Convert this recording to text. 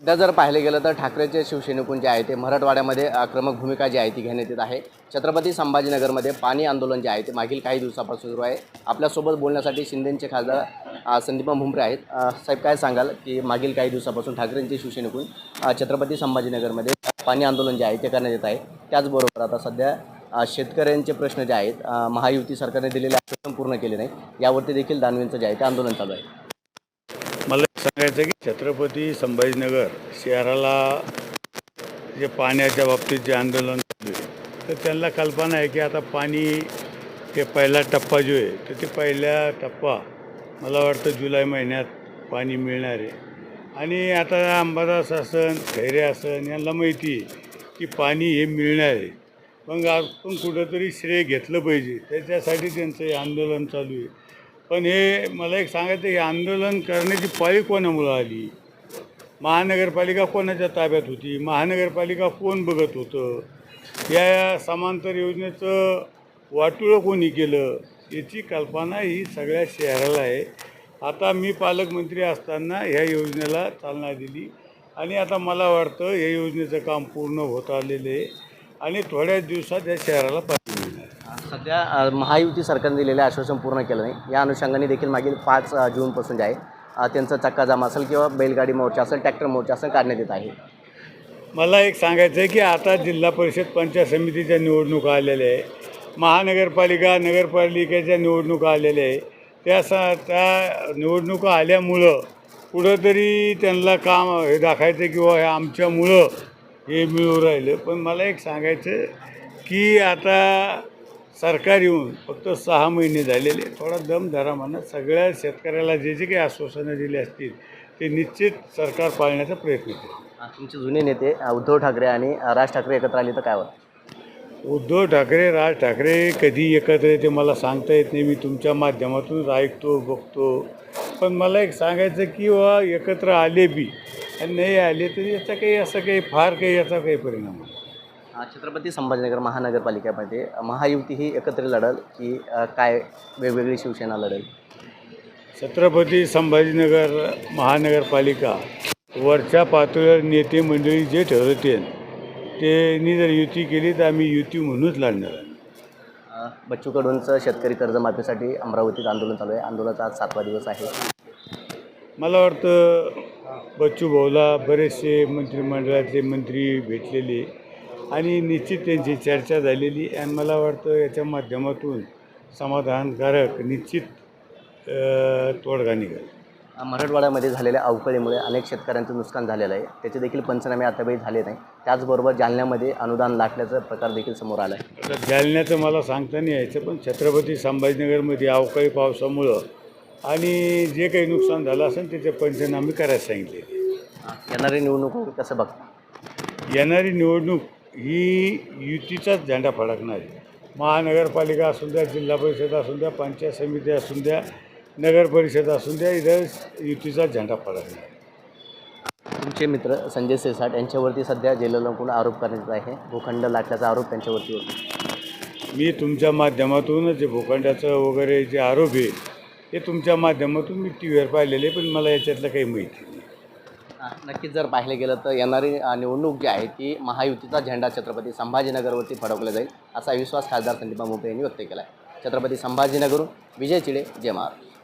सध्या जर पाहिलं गेलं तर ठाकरेचे शिवसैनिकून जे आहे ते मराठवाड्यामध्ये आक्रमक भूमिका जी आहे ती घेण्यात येत आहे. छत्रपती संभाजीनगरमध्ये पाणी आंदोलन जे आहे ते मागील काही दिवसापासून सुरू आहे. आपल्यासोबत बोलण्यासाठी शिंदेचे खासदार संदीपा भुमरे आहेत. साहेब काय सांगाल की मागील काही दिवसापासून ठाकरेंचे शिवसैनिकून छत्रपती संभाजीनगरमध्ये पाणी आंदोलन जे आहे ते करण्यात येत आहे. त्याचबरोबर आता सध्या शेतकऱ्यांचे प्रश्न जे आहेत महायुती सरकारने दिलेले आश्वासन पूर्ण केले नाही. यावरती देखील दानवेंचं जे आहे ते आंदोलन चालू आहे. सांगायचं की छत्रपती संभाजीनगर शहराला जे पाण्याच्या बाबतीत जे आंदोलन चालू आहे तर त्यांना कल्पना आहे की आता पाणी हे पहिला टप्पा जो आहे तर ते पहिला टप्पा मला वाटतं जुलै महिन्यात पाणी मिळणार आहे. आणि आता अंबादास असन खैरे असन यांना माहिती आहे की पाणी हे मिळणार आहे. मग आपण कुठंतरी श्रेय घेतलं पाहिजे. त्याच्यासाठी त्यांचं हे आंदोलन चालू आहे. पण हे मला एक सांगायचं हे आंदोलन करण्याची पाळी कोणामुळं आली? महानगरपालिका कोणाच्या ताब्यात होती? महानगरपालिका कोण बघत होतं? या समांतर योजनेचं वाटुळं कोणी केलं? याची कल्पना ही सगळ्या शहराला आहे. आता मी पालकमंत्री असताना ह्या योजनेला चालना दिली आणि आता मला वाटतं या योजनेचं काम पूर्ण होत आलेलं आहे. आणि थोड्याच दिवसात या शहराला पाणी मिळणार सध्या अ, महायुती सरकारने दिलेले आश्वासन पूर्ण केलं नाही. या अनुषंगाने देखील मागील पाच अ, जूनपासून जे आहे अ, त्यांचा चक्काजाम असेल किंवा बैलगाडी मोर्चा असेल ट्रॅक्टर मोर्चा असेल काढण्यात येत आहे. मला एक सांगायचं आहे की आता जिल्हा परिषद पंचायत समितीच्या निवडणुका आलेल्या आहे. महानगरपालिका नगरपालिकेच्या निवडणुका आलेल्या आहे. त्या सा त्या निवडणुका आल्यामुळं कुठंतरी त्यांना काम हे दाखायचं किंवा हे आमच्यामुळं हे मिळू राहिलं. पण मला एक सांगायचं की आता सरकार येऊन फक्त सहा महिने झालेले थोडा दम धरा म्हणा. सगळ्या शेतकऱ्याला जे जे काही आश्वासनं दिली असतील ते निश्चित सरकार पाळण्याचा प्रयत्न करेल. अ, तुमचे जुने नेते उद्धव ठाकरे आणि राज ठाकरे एकत्र आले तर काय होतं उद्धव ठाकरे राज ठाकरे कधी एकत्र येते मला सांगता येत नाही. मी तुमच्या माध्यमातूनच ऐकतो बघतो. पण मला एक सांगायचं की वा एकत्र आले बी आणि नाही आले तरी याचा काही असं काही फार काही याचा काही परिणाम नाही. अ, छत्रपती संभाजीनगर महानगरपालिकेमध्ये महायुती ही एकत्र लढल की अ, काय वेगवेगळी शिवसेना लढेल? छत्रपती संभाजीनगर महानगरपालिका वरच्या पातळीवर नेते मंडळी जे ठरवतील त्यांनी जर युती केली तर आम्ही युती म्हणूनच लढणार आहे. अ, बच्चू कडूंचं शेतकरी कर्जमाफीसाठी अमरावतीत आंदोलन चालू आहे. आंदोलनाचा आज सातवा दिवस आहे. मला वाटतं बच्चू भाऊला बरेचसे मंत्रिमंडळातले मंत्री भेटलेले आणि निश्चित त्यांची चर्चा झालेली आणि मला वाटतं याच्या माध्यमातून समाधानकारक निश्चित तोडगा निघाल. मराठवाड्यामध्ये झालेल्या अवकळीमुळे अनेक शेतकऱ्यांचं नुकसान झालेलं आहे. त्याचे देखील पंचनामे आतापर्यंत झाले नाही. त्याचबरोबर जालन्यामध्ये अनुदान लाटल्याचा प्रकार देखील समोर आला आहे जालन्याचं मला सांगता नाही यायचं पण छत्रपती संभाजीनगरमध्ये अवकाळी पावसामुळं आणि जे काही नुकसान झालं असेल त्याचे पंचनामे करायला सांगितले. येणारी निवडणूक कसं बघता? येणारी निवडणूक ही युतीचाच झेंडा फडकणार आहे. महानगरपालिका असून द्या जिल्हा परिषद असून द्या पंचायत समिती असून द्या नगर परिषद असून द्या इथं युतीचा झेंडा फडकणार तुमचे मित्र संजय सिरसाट यांच्यावरती सध्या जेललंकून आरोप करण्यात आहे. भूखंड लाटल्याचा आरोप त्यांच्यावरती होतो. मी तुमच्या माध्यमातूनच जे भूखंडाचं वगैरे जे आरोप आहे ते तुमच्या माध्यमातून मी टी व्हीवर पाहिलेले पण मला याच्यातलं काही माहिती नाही. अ, नक्कीच जर पाहिलं गेलं तर येणारी अ, निवडणूक जी आहे ती महायुतीचा झेंडा छत्रपती संभाजीनगरवरती फडकला जाईल असा विश्वास खासदार संदीपा मुंबे यांनी व्यक्त केला आहे छत्रपती संभाजीनगरहून विजय चिडे जय महाराज